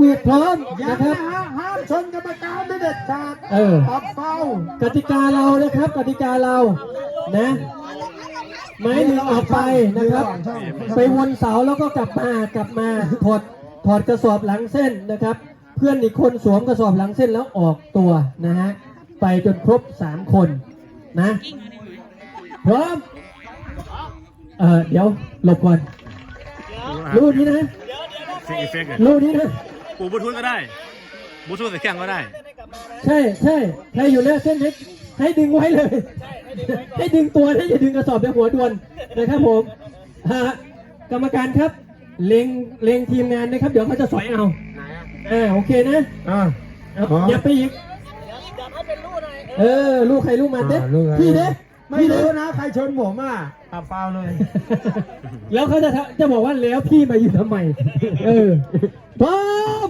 วีดพร้อมอย่านะครับนะฮะห้ามชนกรรมการไม่เด็ดขาดเออปรับเฝ้ากติกาเรานะครับกติกาเรานะไม้หนึ่งออกไปนะครับ ไปวนเสาแล้วก็กลับมากลับมาถอดถอดกระสอบหลังเส้นนะครับ เพื่อนอีกคนสวมกระสอบหลังเส้นแล้วออกตัวนะฮะไปจนครบสามคนนะพร้อมเออเดี๋ยวหลบก่อนรูนี้นะเสียงอีเฟกต์เนี่ยรูนี้นะ ปูบลูทูธก็ได้บลูทูธใส่เครื่องก็ได้ ใช่ใช่ใครอยู่หน้าเส้นให้ให้ดึงไว้เลย ให้ดึงตัวนะอย่าดึงกระสอบเดี๋ยวหัวดวนนะครับผมฮะกรรมการครับ เล็งเล็งทีมงานนะครับ เดี๋ยวเขาจะสอยเอาอ่าโอเคนะอ่าเอาอ๋ออย่าไปอีกเออลูกใครลูกมันเด้อ่าลูกใครพี่เด้ไม่พี่เด้ รู้นะใครชนผมอะปรับเฝ้าเลย แล้วเขาจะทะจะบอกว่าแล้วพี่มาอยู่ทำไม เออพร้อม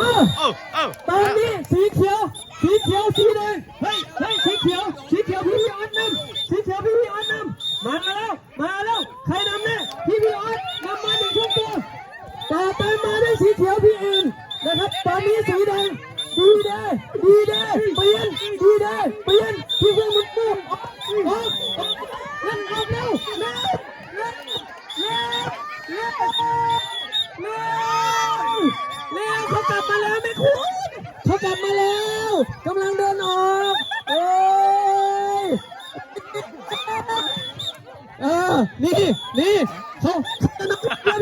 มาเอ้าเอ้าตอนนี้สีเขียว สีเขียวสีแดงเฮ้ยเฮ้ยสีเขียว สีเขียวพี่พี่ออสนำสีเขียวพี่พี่ออสนำมาแล้ว มาแล้ว ใครนำเนี่ยพี่พี่ออสนำมาหนึ่งช่วงตัวต่อไปมาด้วยสีเขียวพี่เอ็นนะครับ ตอนนี้สีแดงดีแดงดีแดงเปลี่ยนดีแดงเปลี่ยน พี่เพิ่งมันปุ้มออกออกออกเล่นออกเร็วเร็วเร็วเร็วเร็วเร็วเร็วเขากลับมาแล้วไม่คุ้นเขากลับมาแล้วกำลังเดินออกเอ้ยเออนี่นี่เขาเขาจะนักรอบ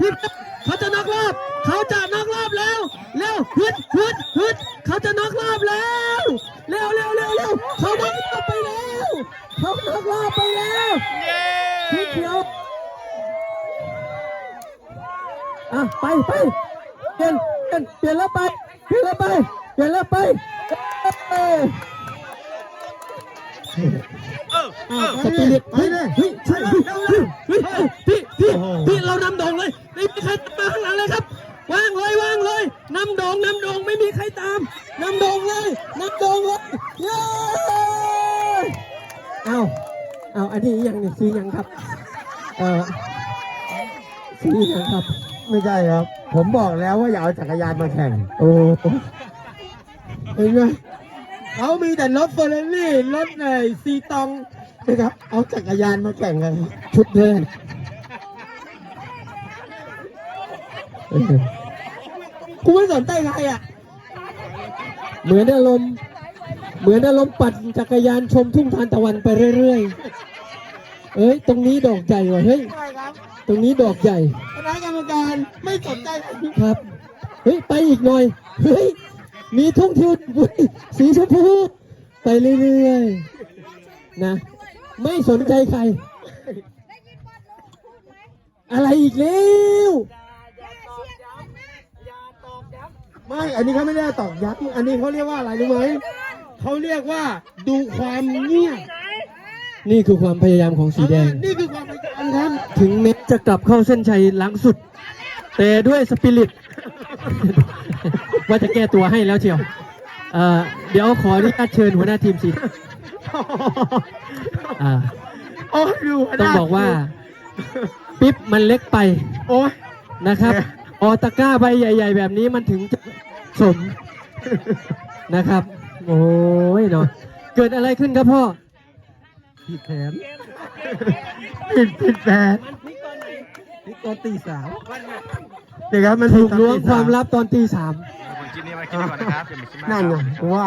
พี่พี่เขาจะนักรอบเขาจะนักรอบแล้ว ฮึดฮึดฮึดเขาจะนักรอบแล้วเร็วเร็วเร็วเร็วเขานักรอบไปแล้วเขานักรอบไปแล้วเย้สีเขียวอะไปไปเปลี่ยนเปลี่ยนเปลี่ยนแล้วไปเปลี่ยนแล้วไปเปลี่ยนแล้วไปเอ้ยเอ้าเอ้าสปิริตเฮ้ยเฮ้ย ใครตามนำโด่งเลยนำโด่งเลยเย้เอาเอาอันนี้ยังนี่สียังครับเออสียังครับ ไม่ใช่ครับ ผมบอกแล้วว่าอย่าเอาจักรยานมาแข่ง โอ้เห็นไหมเขามีแต่รถเฟอร์รารี่รถไอ้ซีตองนะครับ เอาจักรยานมาแข่งกันชุดแรกเออกูไม่สนใจใครอะ เหมือนอารมณ์เหมือนอารมณ์ปั่นจักรยานชมทุ่งทานตะวันไปเรื่อยๆ เอ้ย ตรงนี้ดอกใหญ่ว่ะเฮ้ย ใช่ครับตรงนี้ดอกใหญ่ คณะกรรมการไม่สนใจใครครับ เฮ้ย ไปอีกหน่อย เฮ้ย มีทุ่งทิวอุ๊ยสีชมพู ไปเรื่อยๆ นะ ไม่สนใจใคร อะไรอีกแล้ว ไม่อันนี้เขาไม่เรียกว่าตอกย้ำอันนี้เขาเรียกว่าอะไรรู้ไหมเขาเรียกว่าดูความเงียบนี่คือความพยายามของสีแดง นี่คือความพยายามครับถึงแม้จะกลับเข้าเส้นชัยหลังสุด แต่ด้วยสปิริต ว่าจะแก้ตัวให้แล้วเชียวเอ่อเดี๋ยวขออนุญาตเชิญหัวหน้าทีมสีอ่าโอ้ยดูต้องบอกว่า ปิ๊บมันเล็กไป โอ้ยนะครับ ออตะกร้าใบใหญ่ ๆ แบบนี้มันถึงจะ สม นะครับ โอ้ยเนาะเกิดอะไรขึ้นครับพ่อผิดแผนผิดผิดแผนนี่ตอนตีสามเดี๋ยวครับมันถูกล้วงความลับตอนตีสาม ผมคลิปนี้ไว้คลิปนี้ก่อนนะครับอย่ามีคลิปหน้านั่นคไงรับว่า